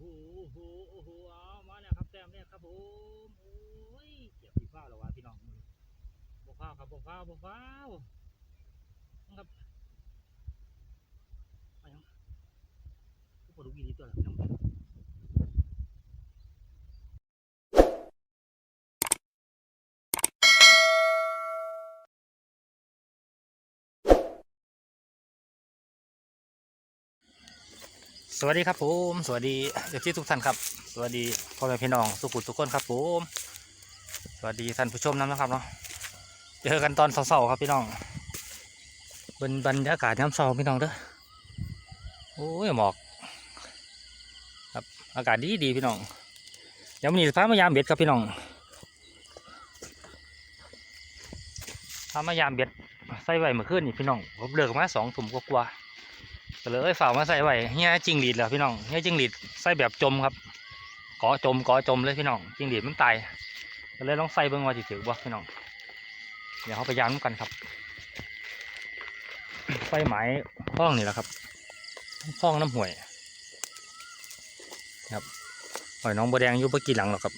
โหโอ้โหโอ้โหเอามาแล้วครับแต้มเนี่ยครับผมโอ้ยเกียบพี่ฟ้าแล้ววะพี่น้องบกฟ้าครับบกฟ้าบกฟ้าครับไปยังผู้ปลูกอีดีตัวแล้วพี่น้อง สวัสดีครับผมสวัสดีเอฟซีทุกท่านครับ สวัสดีพ่อแม่พี่น้องสุขุทุกคนครับผมสวัสดีท่านผู้ชมนำนะครับเนาะเจอกันตอนเสาร์ครับพี่น้องเป็นบรรยากาศน้ำเสาพี่น้องเด้อโอ้ยหมอก ครับอากาศดีดีพี่น้องเดี๋ยววันนี้ามายามเบ็ดครับพี่น้องพามายามเบ็ดใส่ไว้เมื่อคืนนี่พี่น้องผมเลิกมาสองถุ่มกว่า ก็เลยฝ่ากมาใส่ไว้เฮียจิงหรีดแล้วพี่น้องเฮียจิงหรีดใส่แบบจมครับก่อจมก่อจมเลยพี่น้องจิงหรีดมันตายก็เลยลองใส่เบิ่งว่าจิถือบ่พี่น้องเดี๋ยวเขาไปยามกันครับไฟไหม้คล้องนี่แหละครับคล้องน้ำห่วยครับหอยน้องบัวแดงอยู่เมื่อกี้หลังหรอกครับ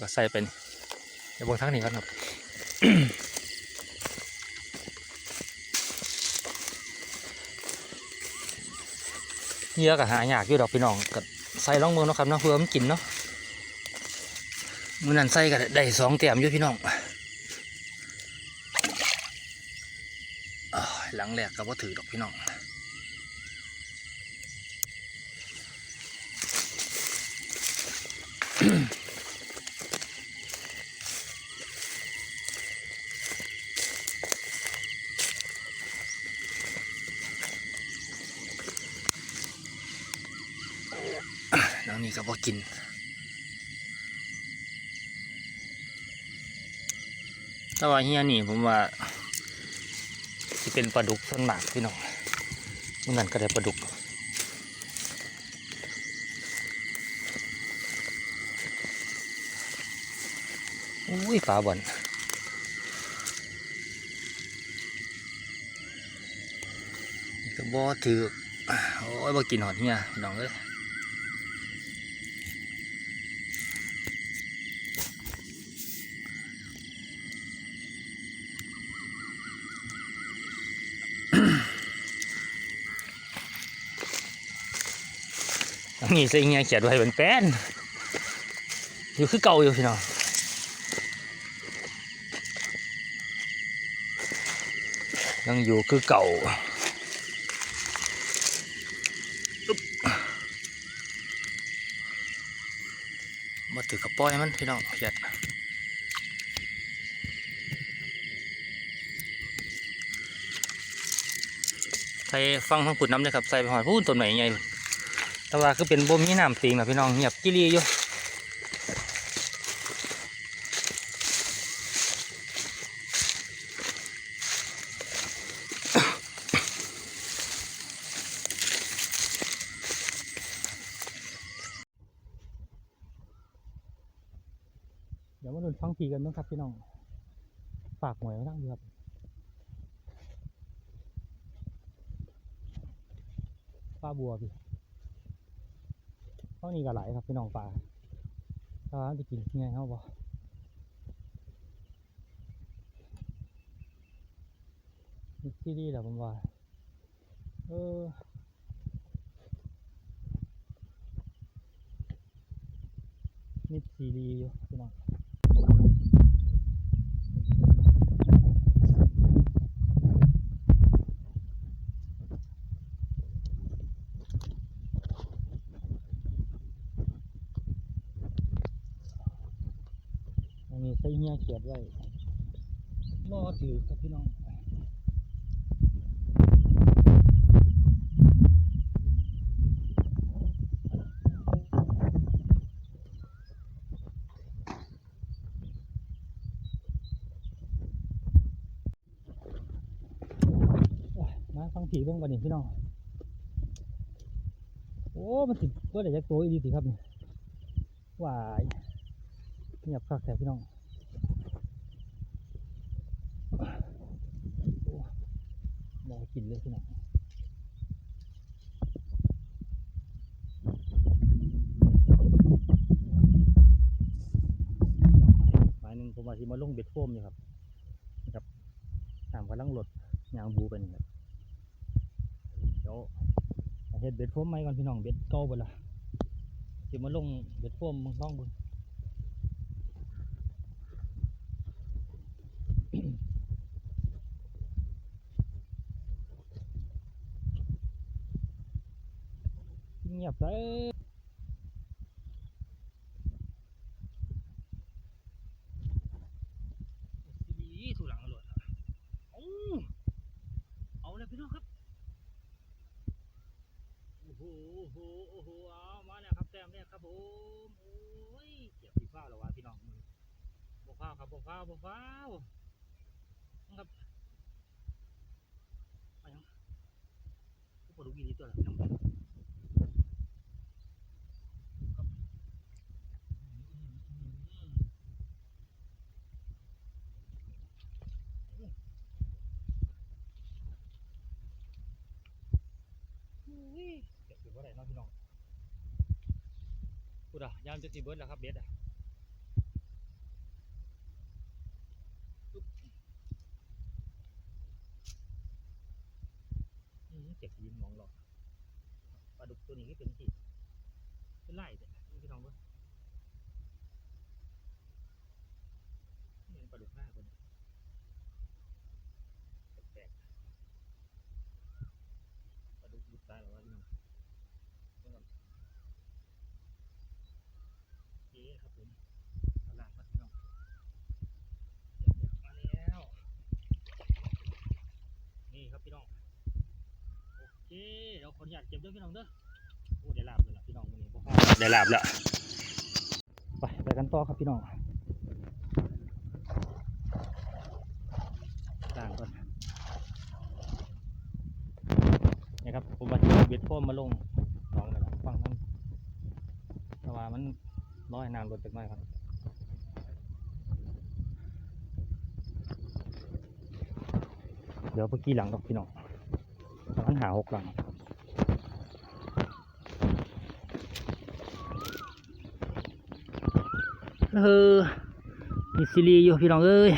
ก็ใส่เป็นเดี๋ยวบนทักนี้ก่อนครับ เยื่อก็หายากอยู่ดอกพี่น้องกับใส่ลองมือเนาะครับเนาะเพื่อมันกินเนาะมือนั่นใส่ก็ได้สองเตียมอยู่พี่น้องหลังแรกก็บ่าถือดอกพี่น้องอืม ก็บ่กินแต่ว่าเฮียนี่ผมว่าที่เป็นปลาดุกส่วนมากพี่น้องมันนั่นก็ได้ปลาดุกอุ้ยปลาบอนนี่ก็บ่ถือโอ้ยบ่กินหอดเฮียน้องเอ้ย นนี้ใส่เงี้ยเขียนไว้เป็นแป้นอยู่คือเก่าอยู่พี่น้องยังอยู่คือเก่าบมาถือกระป้อยมันพี่น้องเขียดใส่ฟังทั้งขุดน้ำเลยครับ ใส่ไปหอยพูนต้นไหนไง แต่ว่าคือเป็นบ่มีน้ำปิงนะพี่น้องเงียบกิรีอยู่เดี๋ยวมาดูฟังผีกันนะครับพี่น้อง ฝากหวยไว้นั่งดีครับป้าบัวพี่ ข้านี้ก็ไหลครับพี่น้องปลาถ้าว่าจะกินไงเขาบอกมิดที่ดีแหละผมว่า เออมิดซีรีอยู่พี่น้องอัน่เงี้ยเขียดไว้รอถือครับพี่น้องมาฟังผีเบ้างก่อนนี่พี่น้อง โอ้ มันติดก็ได้จากตัวอีดีสิครับนี่หวายเงียบคักแต่พี่น้อง เรากินเลืที่ไหนหม้หนึ่งผมมาที่มาลงเบ็ดโฟมอยู่ครับนะครับตามกำลังหลดยางบูไปนี่ครับเดี๋ยวเห็ดเบ็ดโฟมไหมก่อนพี่น้องเบ็ดเก่าไปละที่มาลงเบ็ดโฟมมึงต้องบึง งียบไปดีถูหลังอร่อยเอาเอาเลยพี่น้องครับ โอ้โห โอ้โห โอ้โห เอามาแล้วครับแต้มเนี่ยครับผมโอ้ยเกี่ยบสีฟ้าแล้ววะพี่น้องมือบกฟ้าครับบกฟ้าบกฟ้าวนะครับไปยังผู้ปลูกยีนี่ตัวละพี่น้อง อุ้ยเก็บอยู่ว่าไรเนาะพี่น้อง พูดอะยามจะสีเบิร์ดแล้วครับเบสอะอืมเก็บยินมองหรอกปลาดุกตัวนี้ก็เป็นที่เป็นไล่แต่พี่น้องเว้ยนี่เป็นปลาดุกหน้าคนแปลกๆปลาดุกยุบตายหรอวะพี่น้อง นี่ครับผมเอาล่างมาพี่น้องเดี๋ยวๆมาแล้ว นี่ครับพี่น้อง โอ เคเดี๋ยวขออนุญาตเก็บด้วยพี่น้องเด้อโอ้ได้ลาบเลยล่ะพี่น้องวันนี้พวกเราได้ลาบแล้วไปไปกันต่อครับพี่น้องล่างก่อนนี่ครับผมมาที่เบ็ดโฟมมาลงหน้องนี่แหละฟังมันแต่ว่ามันร้อยน้ำลดจากหน่อยครับเดี๋ยวเมื่อกี้หลังดอกพี่น้อง ประมันหาหกหลังเออมีซีรีส์อยู่พี่น้องเอ้ย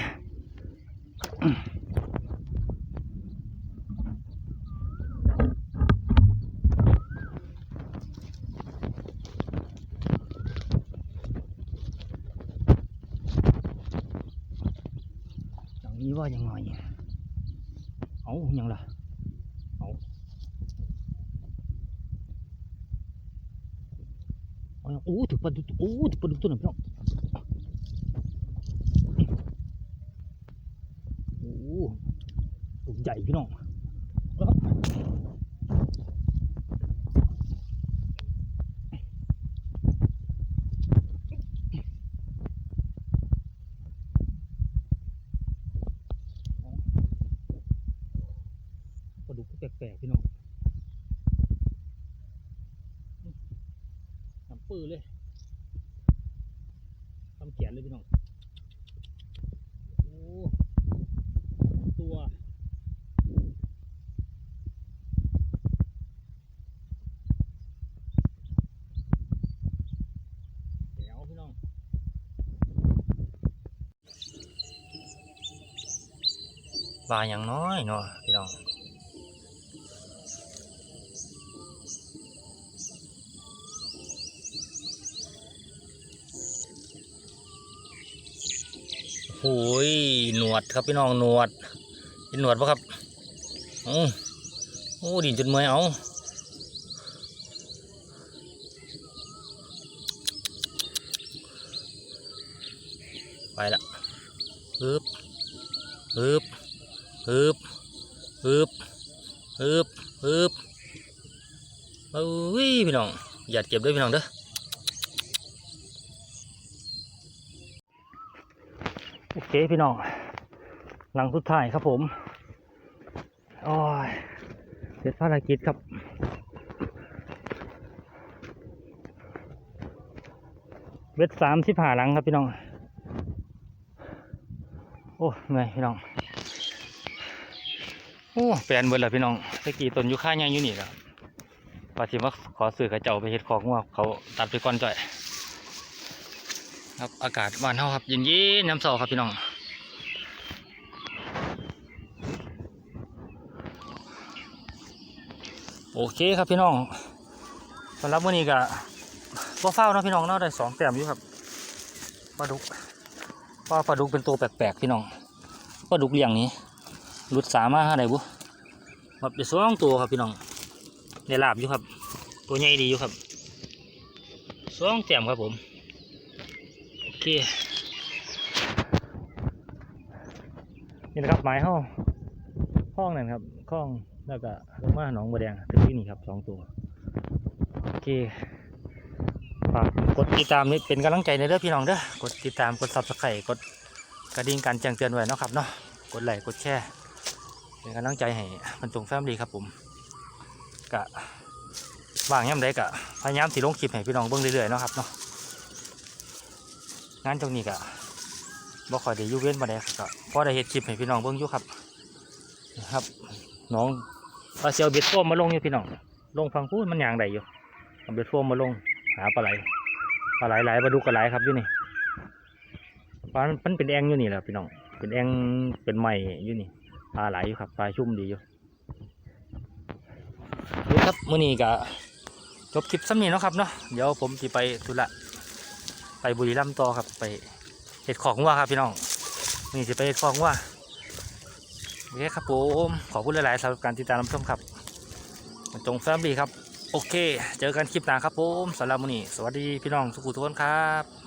อย่างนี้ว่ายังไงเอายังล่ะเอาเอายัง โอ้ถึงปลาดุกโอ้ถึงปลาดุกตัวหนึ่งพี่น้องโอ้ดุกใหญ่พี่น้องปลาดุกก็แปลกๆพี่น้องน้ำ ปื้อเลยทำเขียนเลยพี่น้องโอ้ตัวเดี๋ยวพี่น้องปลาอย่างน้อยเนาะพี่น้อง โอ้ยหนวดครับพี่น้องหนวดเห็นหนวดปะครับโอ้โอ้ดินจนเมื่อยเอาไปละฮึบฮึบฮึบฮึบฮึบฮึบโอ้ยพี่น้องอย่าเก็บด้วยพี่น้องเด้อ โอ เคพี่น้องหลังสุดท้ายครับผมโอ้ยเสร็จภารกิจครับ เวทสามสิบห้าหลังครับพี่น้อง โอ้เหนื่อยพี่น้อง โอ้แปลนเบิดแล้วพี่น้องตะกี้ต้นยูค่าใหญ่อยู่นี่แหล้วปาสิมาขอสื่อกระเจ้าไปเฮ็ดของว่าเขาตัดไปก่อนจ่อย ครับอากาศบ้านเฮาครับเย็นๆน้ำเสาครับพี่น้องโอเคครับพี่น้องสำหรับมื้อนี้ก็บ่เฝ้าเนาะพี่น้องเนาะได้สองแต้มอยู่ครับปลาดุกปลาปลาดุกเป็นตัวแปลกๆพี่น้องปลาดุกเลี้ยงนี้หลุดสามารถหาได้บุครับเดี๋ยวสองตัวครับพี่น้องได้ลาบอยู่ครับ ตัวใหญ่ดีอยู่ครับสองแต้มครับผม เคนี่นะครับหมายห้องห้องนั่นครับห้องแล้วก็ลงมาหนองบัวแดงถึงที่นี่ครับสองตัวโอเคฝากกดติดตามนี่เป็นกำลังใจในเด้อพี่น้องเด้อกดติดตามกดซับสไครต์กดกระดิ่งการแจ้งเตือนไว้นะครับเนาะกดไลค์กดแชร์เป็นกำลังใจให้มันตรงแฟมลีครับผมกะว่างย่ำใดกะพยายามสิลงคลิปให้พี่น้องเบิ่งเรื่อยๆเนาะครับเนาะ งานตรงนี้กะบ่ค่อยได้ยุ่เว้นมาได้ครับก็พอได้เฮ็ดคลิปให้พี่น้องเบิ่งอยู่ครับนะครับน้องปลาเซียวเบ็ดโฟมมาลงอยู่พี่น้องลงฟังพูดมันยางได้อยู่เอาบ็ดโฟมมาลงหาปลาไหลปลาไหลไหลปลาดุกระไหลครับอยู่นี่ปลามันเป็นแองอยู่นี่แหละพี่น้องเป็นแองเป็นไม้อยู่นี่ปลาไหลอยู่ครับปลาชุ่มดีอยู่ครับมื้อนี้ก็จบคลิปซ้ำนี้เนาะครับเนาะเดี๋ยวผมสิไปธุระ ไปบุรีรัมย์ต่อครับไปเห็ดของว่าครับพี่น้องนี่จะไปเห็ดของว่าโอเคครับผมขอบคุณหลาย ๆสำหรับการติดตามรับชมครับจงแฟมลี่ครับ โอเค เจอกันคลิปหน้าครับผมสำหรับวันนี้ สวัสดีพี่น้องทุกคนทุกคนครับ